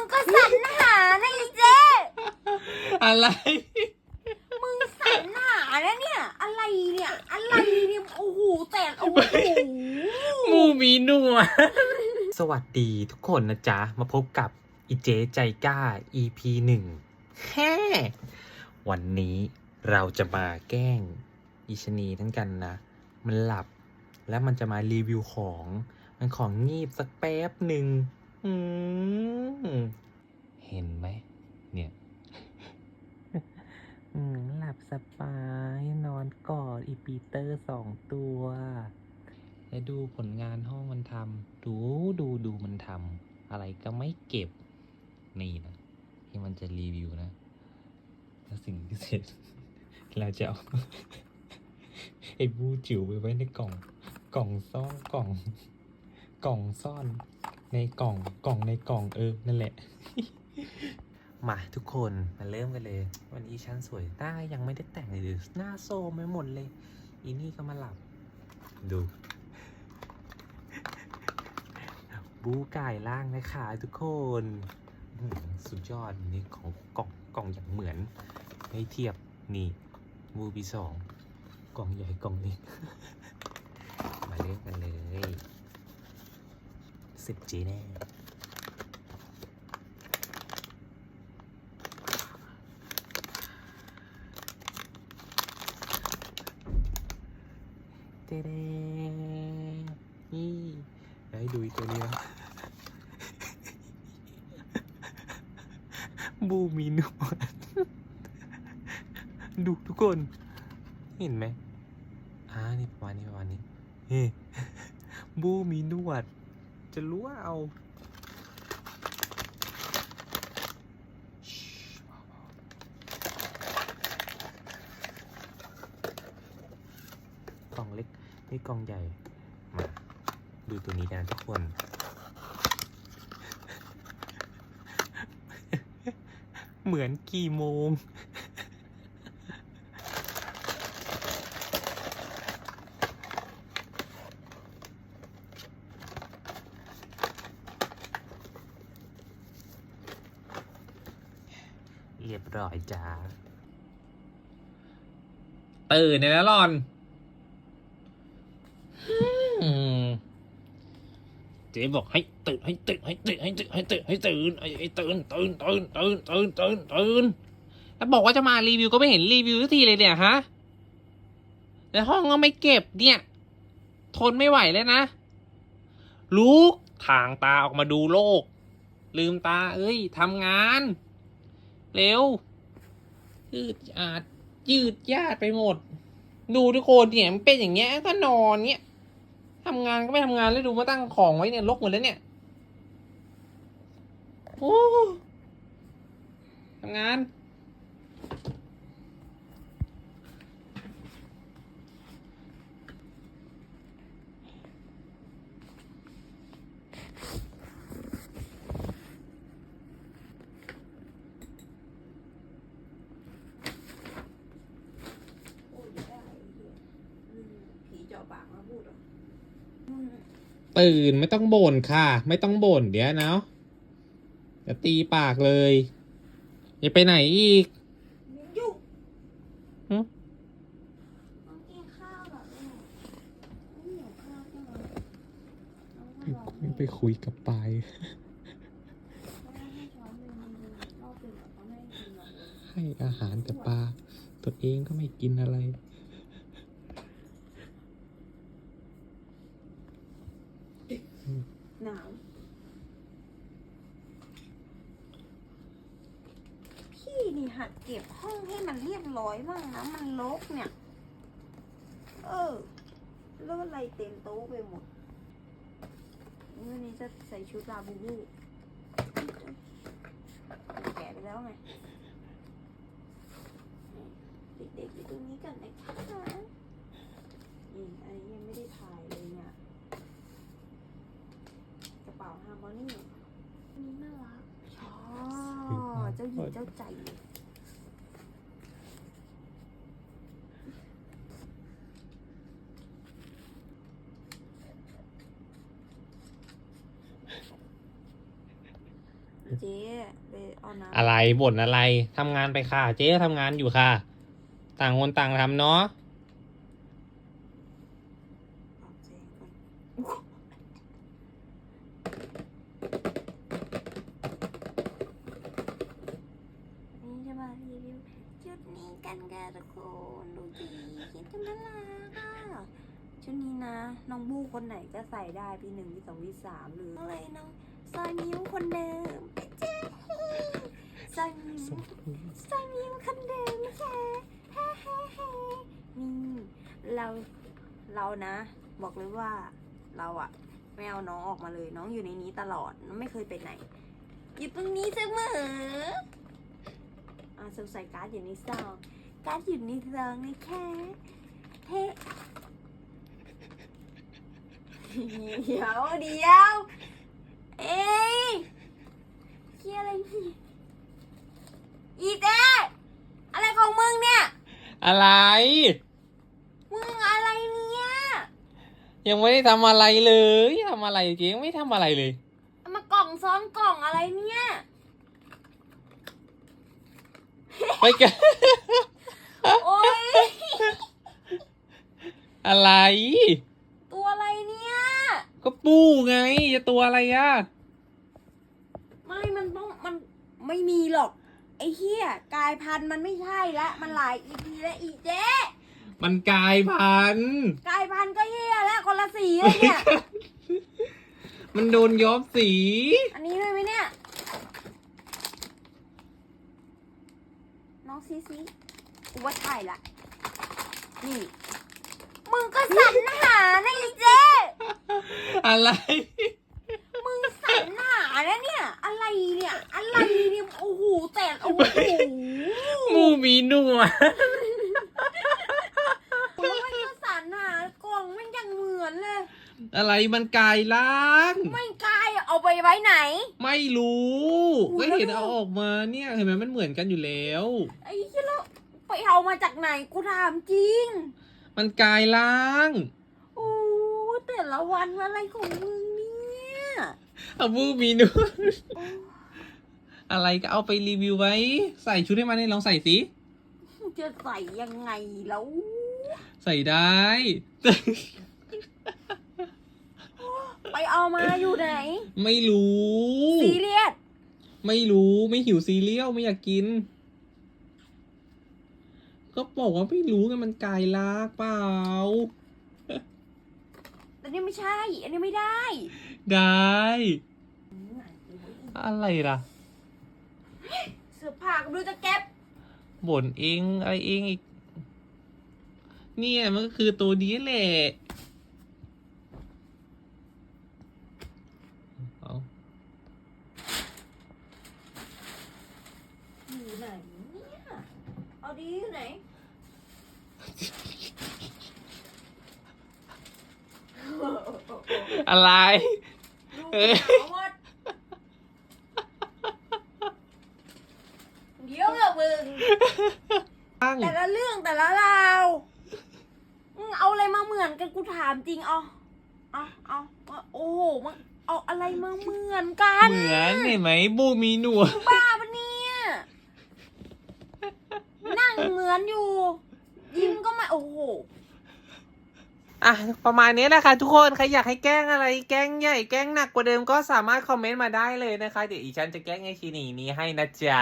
งก็สรรหานะอีเจ๊อะไร มึงสรรหานะเนี่ย อะไรเนี่ย อะไรเนี่ยโอ้โหแต่โอ้โหหมูมีหนวดสวัสดีทุกคนนะจ๊ะ มาพบกับอีเจใจกล้า EP หนึ่งแฮ่วันนี้เราจะมาแกล้งอีชะนีทั้งกันนะ มันหลับแล้วมันจะมารีวิวของ มันของงีบสักแป๊บหนึ่ง อืม เห็นไหม เนี่ย อืม หลับสบายนอนกอดอีปีเตอร์สองตัว แล้วดูผลงานห้องมันทำดูดูดูมันทำอะไรก็ไม่เก็บ นี่นะที่มันจะรีวิวนะ แล้วสิ่งที่เสร็จ เราจะเอา ไอ้บูจิ๋วไปไว้ในกล่อง กล่องซ่อนกล่อง กล่องซ่อน ในกล่องกล่องในกล่องเออ นั่นแหละ มาทุกคนมาเริ่มกันเลย วันนี้ฉันสวยหน้ายังไม่ได้แต่งเลย หน้าโซมไปหมดเลย อีนี่ก็มาหลับ ดู บูไก่ล่างนะคะทุกคนสุดยอดนี่ของกล่องกล่องอย่างเหมือนให้เทียบนี่บูปีสองกล่องใหญ่กล่องนี้ มาเริ่มกันเลย สิบจีแน่เตเดนี่ให้ดูอีกตัวนี้นะบูมีหนวดดูทุกคน เห็นไหมอ่านี่ประมาณนี้ประมาณนี้เฮ้บูมีนวด จะรู้ว่าเอากล่องเล็กนี่กล่องใหญ่ มาดูตัวนี้กันทุกคนเหมือนกี่โมง เรียบร้อยจ้า ตื่นเนี่ยนะหลอนอืมเจ๊บอกให้ตื่นให้ตื่นให้ตื่นให้ตื่นให้ตื่นให้ตื่นไอ้ไอ้ตื่นตื่นตื่นตื่นตื่นตื่นตื่นแล้วบอกว่าจะมารีวิวก็ไม่เห็นรีวิวสักทีเลยเนี่ยฮะแล้วห้องก็ไม่เก็บเนี่ย ทนไม่ไหวเลยนะลุกทางตาออกมาดูโลก ลืมตา เอ้ยทำงาน เร็ว ยืดอาดยืดยาดไปหมด ดูทุกคนเนี่ยมันเป็นอย่างเงี้ยก็นอนเงี้ยทำงานก็ไม่ทำงานแล้วดูมาตั้งของไว้เนี่ยลกหมดแล้วเนี่ยโอ้ทำงาน โอ้ยได้ไอ้เหี้ยอืมผีเจาะปากมาพูดเหรออืม ตื่นไม่ต้องบ่นค่ะ ไม่ต้องบ่นเดี๋ยวนะจะตีปากเลยอย่าไปไหนอีกยุ่งหึต้องกินข้าวเหรอเนี่ยไม่หิวข้าวใช่ไหมเอาข้าวเหรอไปคุยกับปายเขาไม่ให้ช้อนเลยมันดูรอบดึกอะเขาไม่ให้กินหรอกเลยให้อาหารแต่ปลา ตัวเองก็ไม่กินอะไร หนาว พี่ นี่หัดเก็บห้องให้มันเรียบร้อยบ้างนะ มันรกเนี่ย เออแล้วอะไรเต็มโต๊ะไปหมดวันนี้จะใส่ชุดลาบูบูแก่ไปแล้วไง เด็กๆอยู่ตรงนี้กันนะคะนี่อันนี้ยังไม่ได้ถ่ายเลยเนี่ย กระเป๋าฮาร์โมนี่นนี้น่ารัก จ้าหญิงเจ้าใจ เจ๊ไปเอาน้ำอะไรบ่นอะไรทำงานไปค่ะ เจ๊ก็ทำงานอยู่ค่ะ ต่างคนต่างทำเนาะเอาเจ๊ก่อนนี่จะมารีวิวชุดนี้ กันค่ะทุกคนดูดีคิดจะน่ารักอะชุดนี้นะ น้องบูคนไหนก็ใส่ได้พี่หนึ่งพี่สองพี่สามหรืออะไรน้องซอยมิ้วคนเดิมเจ๊ซอยมิวซอยมิ้วคนเดิมนะคะฮ่าฮ่าฮ่านี่เราเรานะ บอกเลยว่าเราอะไม่เอาน้องออกมาเลย น้องอยู่ในนี้ตลอดไม่เคยไปไหน อยู่ตรงนี้เสมออ่าสงสัยการ์ดอยู่ในซอง การ์ดอยู่ในซองนะคะเทเดี๋ยวเดี๋ยว เอ้ยเกี่ยอะไรนี่อีเต้อะไรของมึงเนี่ย อะไร มึงอะไรเนี่ย ยังไม่ได้ทำอะไรเลยทำอะไรเจ๊ยังไม่ทำอะไรเลยเอามากล่องซ้อนกล่องอะไรเนี่ย ไปกัน โอ๊ยอะไร ตัวอะไรเนี่ย ก็ปูไงจะตัวอะไรอะ ไม่ มันต้อง มันไม่มีหรอก ไอ้เหี้ยกลายพันธุ์มันไม่ใช่ละ มันหลายอีพีแล้วอีเจ๊มันกลายพันธุ์กลายพันธุ์ก็เหี้ยแล้วคนละสีเลยเนี่ย มันโดนย้อมสี อันนี้ด้วยไหมเนี่ย น้องซีซี กูว่าใช่ละ นี่ มึงก็สรรหานะอีเจ๊อะไร มึงสรรหานะเนี่ย อะไรเนี่ย อะไรเนี่ย โอ้โห แต่โอ้โหหมูมีหนวดแล้วมันก็สรรหากล่องมันยังเหมือนเลย อะไรมันกลายร่างไม่กล้าเอาไปไว้ไหน ไม่รู้ อุ๊ก็ยแล้วเห็นดูเอาออกมาเนี่ยเห็นไหมมันเหมือนกันอยู่แล้ว ไอ้ที่แล้ว ไปเอามาจากไหนกูถามจริง มันกลายร่าง โอ้แต่ละวันอะไรของมึงเนี่ยเอาบูมีหนวดอะไรก็เอาไปรีวิวไว้ ใส่ชุดให้มันให้ลองใส่สิมึงจะใส่ยังไงแล้ว ใส่ได้ ไปเอามาอยู่ไหน ไม่รู้ ซีเรียส ไม่รู้ไม่หิวซีเรียลไม่อยากกิน ก็บอกว่าไม่รู้ไงมันกลายลากเปล่าแต่นี่ไม่ใช่ อันนี้ไม่ได้ได้ อะไรล่ะเสื้อผ้าก็ไม่รู้จะเก็บบ่นเองอะไรเองอีก เนี่ยมันก็คือตัวนี้แหละเอา อยู่ไหนเนี่ย เอาดีอยู่ไหน อะไรดูเอ้ยหนาวหมดเดี๋ยวอะมึง ตั้งแต่ละเรื่องแต่ละราวมึงเอาอะไรมาเหมือนกันกูถามจริงเอาเอาเอาเอาโอ้โหมึงเอาอะไรมาเหมือนกันเหมือนเห็นไหมบูมีหนวดบ้าปะเนี่ยนั่งเหมือนอยู่ ยิ้มก็ไม่โอ้โห อะประมาณนี้แหละค่ะทุกคนใครอยากให้แกล้งอะไร แกล้งใหญ่แกล้งหนักกว่าเดิมก็สามารถคอมเมนต์มาได้เลยนะคะ เดี๋ยวอีฉันจะแกล้งไอชีนีนี้ให้นะจ๊ะ